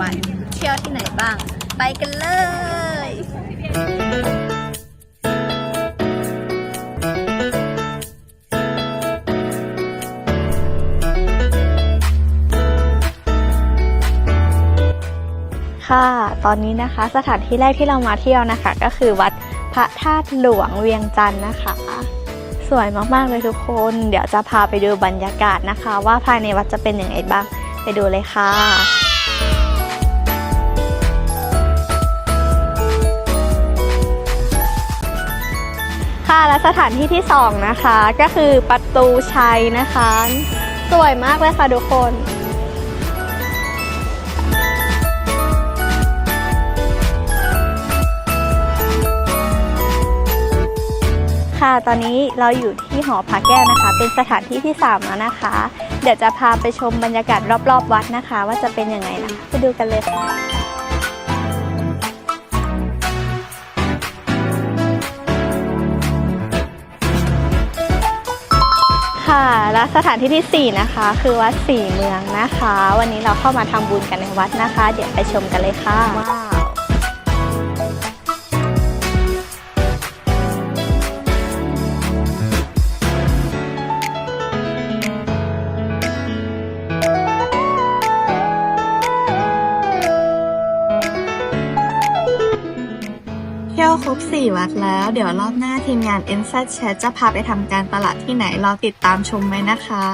วัน เที่ยวที่ไหนบ้าง ไปกันเลยค่ะ ตอนนี้นะคะสถานที่แรกที่เรามาเที่ยวนะคะ ก็คือวัดพระธาตุหลวงเวียงจันทร์นะคะ สวยมากๆเลยทุกคน เดี๋ยวจะพาไปดูบรรยากาศนะคะ ว่าภายในวัดจะเป็นอยังไงบ้าง ไปดูเลยค่ะ และสถานที่ที่สองนะคะ ก็คือประตูชัยนะคะ สวยมากเลยค่ะทุกคนค่ะ ตอนนี้เราอยู่ที่หอพระแก้วนะคะ เป็นสถานที่ที่ 3 แล้วนะคะ เดี๋ยวจะพาไปชมบรรยากาศรอบๆ วัดนะคะ ว่าจะเป็นยังไงนะคะ ไปดูกันเลยค่ะ ค่ะ และสถานที่ที่ 4 นะคะ คือวัดสี่เมืองนะคะ วันนี้เราเข้ามาทำบุญกันในวัดนะคะ เดี๋ยวไปชมกันเลยค่ะ เที่ยวครบ 4 วัดแล้ว เดี๋ยวรอบหน้าทีมงาน n z Chat จะพาไปทำการตลาดที่ไหนรอติดตามชมไว้นะคะ